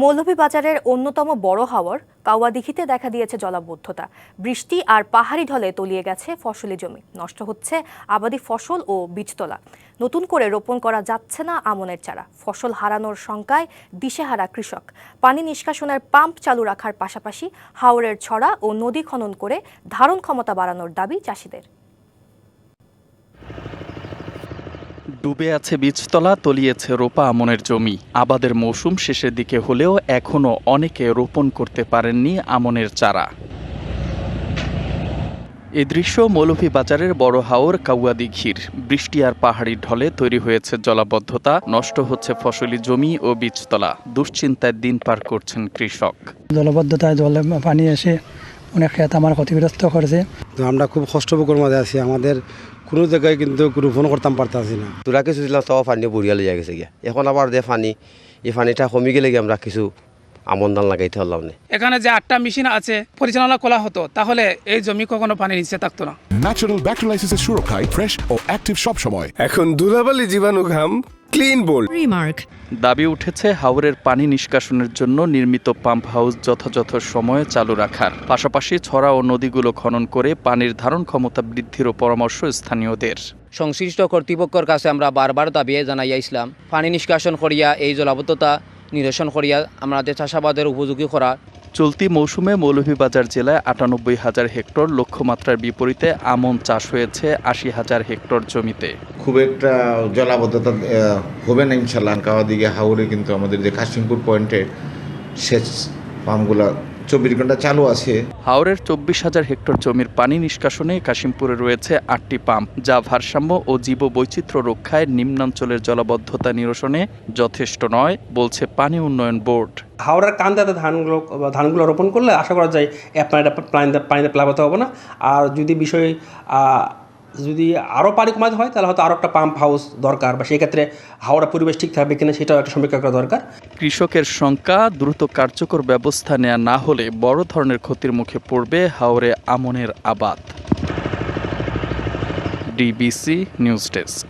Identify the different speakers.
Speaker 1: মৌলভীবাজারের অন্যতম বড় হাওর কাওয়াদিঘিতে দেখা দিয়েছে জলাবদ্ধতা। বৃষ্টি আর পাহাড়ি ঢলে তলিয়ে গেছে ফসলি জমি। নষ্ট হচ্ছে আবাদি ফসল ও বীজতলা। নতুন করে রোপণ করা যাচ্ছে না আমনের চারা। ফসল হারানোর শঙ্কায় দিশেহারা কৃষক। পানি নিষ্কাশনের পাম্প চালু রাখার পাশাপাশি হাওরের ছড়া ও নদী খনন করে ধারণ ক্ষমতা বাড়ানোর দাবি চাষিদের।
Speaker 2: ডুবে আছে বীজতলা তলিয়েছে রোপা আমনের জমি। আবাদের মৌসুম শেষের দিকে হলেও এখনও অনেকে রোপণ করতে পারেননি আমনের চারা। এ দৃশ্য মৌলভীবাজারের বড় হাওর কাউয়াদিঘির বৃষ্টি আর পাহাড়ি ঢলে তৈরি হয়েছে জলাবদ্ধতা নষ্ট হচ্ছে ফসলি জমি ও বীজতলা। দুশ্চিন্তায় দিন পার করছেন কৃষক।
Speaker 3: জলবদ্ধতায় জলে পানি এসে অনেক ক্ষেত আমার ক্ষতিগ্রস্ত করেছে।
Speaker 4: তো আমরা খুব কষ্টভোগের মধ্যে আছি। আমাদের কোনো জায়গায় কিন্তু কোনো ফোন করতাম পারতাছি না।
Speaker 5: তোরা কিছু দিলাম সব পানি বড়িয়া লইয়া গেছে গিয়া। এখন আবার যে পানি এই পানিটা কমে গেলে গিয়ে আমরা কিছু আমন ধান লাগাইতে পারলাম না।
Speaker 6: এখানে যে আটটা মেশিন আছে পরিচালনা করা হতো তাহলে এই জমি কখনো পানি নিচে থাকতো না।
Speaker 7: ন্যাচারাল ব্যাকটেরিয়ালাইসিসের সুরক্ষায় ফ্রেশ ও অ্যাক্টিভ সব সময়
Speaker 8: এখন দুলাবালি জীবাণু ঘাম ক্লিন বোল্ড।
Speaker 9: Remark.
Speaker 2: দাবি উঠেছে হাওরের পানি নিষ্কাশনের জন্য নির্মিত পাম্প হাউস যথাযথ সময়ে চালু রাখার। পাশাপাশি ছড়া ও নদীগুলো খনন করে পানির ধারণ ক্ষমতা বৃদ্ধিরও পরামর্শ স্থানীয়দের।
Speaker 10: সংশ্লিষ্ট কর্তৃপক্ষের কাছে আমরা বারবার দাবি জানাইয়াছিলাম পানি নিষ্কাশন করিয়া এই জলাবদ্ধতা নিরসন করিয়া আমাদের চাষাবাদের উপযোগী করা
Speaker 2: চলতি মৌসুমে মৌলভীবাজার জেলায় আটানব্বই হাজার হেক্টর লক্ষ্যমাত্রার বিপরীতে আমন চাষ হয়েছে আশি হাজার হেক্টর জমিতে।
Speaker 11: খুব একটা জলাবদ্ধতা হবে না ইনশাল্লাহ। কাওয়া দিকে হাওড়ে কিন্তু আমাদের যে কাশিমপুর পয়েন্টে সেচ পাম্পগুলা চব্বিশ ঘণ্টা চালু আছে।
Speaker 2: হাওড়ের চব্বিশ হাজার হেক্টর জমির পানি নিষ্কাশনে কাশিমপুরে রয়েছে আটটি পাম্প যা ভারসাম্য ও জীব বৈচিত্র্য রক্ষায় নিম্নাঞ্চলের জলাবদ্ধতা নিরসনে যথেষ্ট নয় বলছে পানি উন্নয়ন বোর্ড।
Speaker 12: হাওড়ার কান্দাতে ধানগুলো ধানগুলো রোপণ করলে আশা করা যায় পানিটা পানিতে পানিতে হবে না। আর যদি বিষয় আহ, যদি আরও পানি কমাতে হয়, তাহলে হয়তো আরও একটা পাম্প হাউস দরকার বা সেক্ষেত্রে হাওড়া পরিবেশ ঠিক থাকবে কিনা সেটাও একটা সমীক্ষা করা দরকার।
Speaker 2: কৃষকের শঙ্কা, দ্রুত কার্যকর ব্যবস্থা নেওয়া না হলে বড় ধরনের ক্ষতির মুখে পড়বে হাওড়ে আমনের আবাদ। DBC news desk.